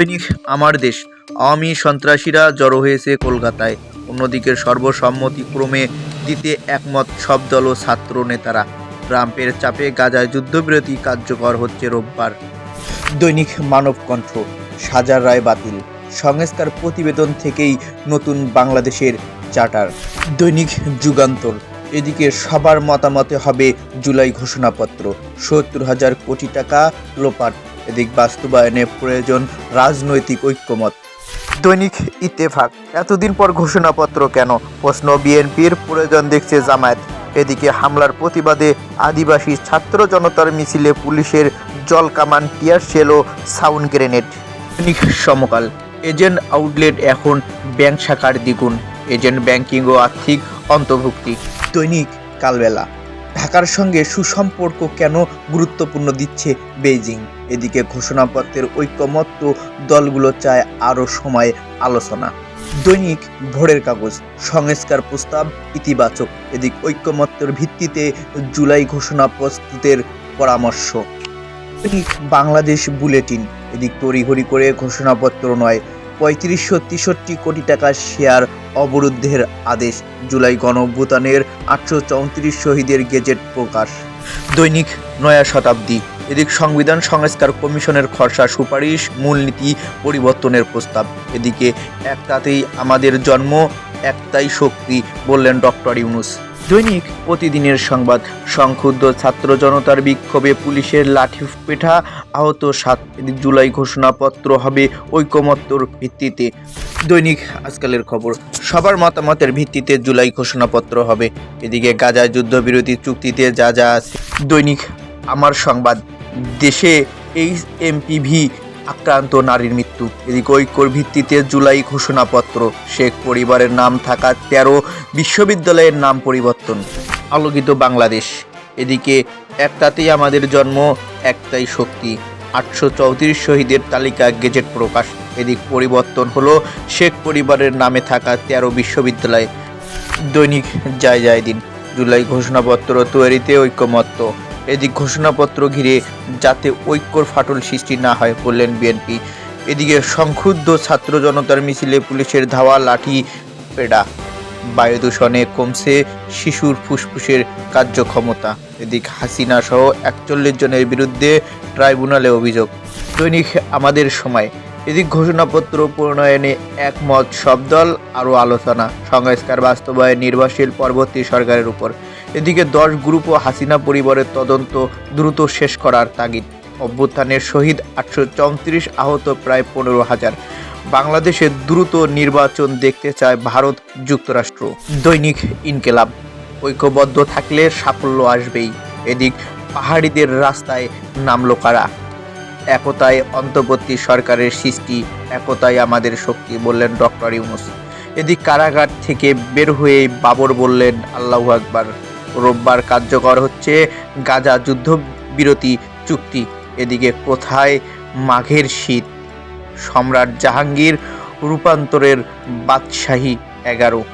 দৈনিক আমার দেশ। আওয়ামী সন্ত্রাসীরা জড়ো হয়েছে কলকাতায়। অন্যদিকে সর্বসম্মতিক্রমে দিতে একমত সব দল ও ছাত্র নেতারা। ট্রাম্পের চাপে গাজায় যুদ্ধবিরতি কার্যকর হচ্ছে রোববার। দৈনিক মানব কণ্ঠ, সাজার রায় বাতিল। সংস্কার প্রতিবেদন থেকেই নতুন বাংলাদেশের চার্টার। দৈনিক যুগান্তর, এদিকে সবার মতামতে হবে জুলাই ঘোষণাপত্র। সত্তর হাজার কোটি টাকা লোপাট। এদিক বাস্তবায়নে প্রয়োজন রাজনৈতিক ঐক্যমত। দৈনিক ইত্তেফাক, এতদিন পর ঘোষণাপত্র কেন? প্রশ্ন বিএনপির প্রয়োজন দেখছে জামায়াত। এদিকে হামলার প্রতিবাদে আদিবাসী ছাত্র জনতার মিছিলে পুলিশের জল কামান, টিয়ার শেল ও সাউন্ড গ্রেনেড। দৈনিক সমকাল, এজেন্ট আউটলেট এখন ব্যাংক শাখার দ্বিগুণ। এজেন্ট ব্যাংকিং ও আর্থিক অন্তর্ভুক্তি। দৈনিক কালবেলা ঢাকার সঙ্গে সুসম্পর্ক কেন গুরুত্বপূর্ণ দিচ্ছে বেইজিং? এদিকে ঘোষণাপত্রের ঐক্যমত্য দলগুলো চায় আরও সময় আলোচনা। দৈনিক ভোরের কাগজ, সংস্কার প্রস্তাব ইতিবাচক। এদিক ঐক্যমত্যের ভিত্তিতে জুলাই ঘোষণা প্রস্তুতের পরামর্শ বাংলাদেশ বুলেটিন, এদিক তড়িঘড়ি করে ঘোষণাপত্র নয় পঁয়ত্রিশশো তেষট্টি কোটি টাকার শেয়ার অবরুদ্ধের আদেশ। জুলাই গণঅভ্যুত্থানের আটশো চৌত্রিশ শহীদের গেজেট প্রকাশ। দৈনিক নয়া শতাব্দী। এদিক সংবিধান সংস্কার কমিশনের খসড়া সুপারিশ, মূলনীতি পরিবর্তনের প্রস্তাব। এদিকে একটাতেই আমাদের জন্ম, একটাই শক্তি, বললেন ডক্টর ইউনুস। দৈনিক প্রতিদিনের সংবাদ। সংক্ষুব্ধ ছাত্র জনতার বিক্ষোভে পুলিশের লাঠি পেঠা আহত সাত জুলাই ঘোষণাপত্র হবে ঐকমত্যর ভিত্তিতে। দৈনিক আজকালের খবর, সবার মতামতের ভিত্তিতে জুলাই ঘোষণাপত্র হবে। এদিকে গাজায় যুদ্ধবিরতি চুক্তিতে যা যা আছে। দৈনিক আমার সংবাদ, দেশে এইচ এমপিভি আক্রান্ত নারীর মৃত্যু। এদিকে ঐক্যর ভিত্তিতে জুলাই ঘোষণাপত্র। শেখ পরিবারের নাম থাকা তেরো বিশ্ববিদ্যালয়ের নাম পরিবর্তন। আলোকিত বাংলাদেশ। এদিকে, একটাতেই আমাদের জন্ম, একটাই শক্তি। আটশো চৌত্রিশ শহীদের তালিকা গেজেট প্রকাশ। এদিক পরিবর্তন হলো, শেখ পরিবারের নামে থাকা তেরো বিশ্ববিদ্যালয়। দৈনিক যায় যায় দিন। জুলাই ঘোষণাপত্র তৈরিতে ঐক্যমত্য। এদিক ঘোষণাপত্র ঘিরে যাতে ঐক্যর ফাটল সৃষ্টি না হয় বললেন বিএনপি। এদিকে সংক্ষুব্ধ ছাত্র জনতার মিছিলে পুলিশের ধাওয়া, লাঠি পেডা বায়ু দূষণে কমছে শিশুর ফুসফুসের কার্যক্ষমতা। এদিক হাসিনা সহ একচল্লিশ জনের বিরুদ্ধে ট্রাইব্যুনালে অভিযোগ। দৈনিক আমাদের সময়। এদিক ঘোষণাপত্র প্রণয়নে একমত সব দল, আরও আলোচনা। সংস্কার বাস্তবায়ন নির্ভরশীল পরবর্তী সরকারের উপর। এদিকে দশ গ্রুপ ও হাসিনা পরিবারের তদন্ত দ্রুত শেষ করার তাগিদ। অভ্যুত্থানের শহীদ আটশো চৌত্রিশ আহত প্রায় পনেরো হাজার। বাংলাদেশে দ্রুত নির্বাচন দেখতে চায় ভারত যুক্তরাষ্ট্র। দৈনিক ইনকেলাব। ঐক্যবদ্ধ থাকলে সাফল্য আসবেই। এদিক পাহাড়িদের রাস্তায় নামলো কারা? একতায় অন্তর্বর্তী সরকারের সৃষ্টি, একতাই আমাদের শক্তি বললেন ডক্টর ইউনুস। এদিক কারাগার থেকে বের হয়ে বাবর বললেন আল্লাহু আকবার। রোববার কার্যকর হচ্ছে গাজা যুদ্ধবিরতি চুক্তি। এদিকে কোথায় মাঘের শীত? সম্রাট জাহাঙ্গীর রূপান্তরের বাদশাহী এগারো।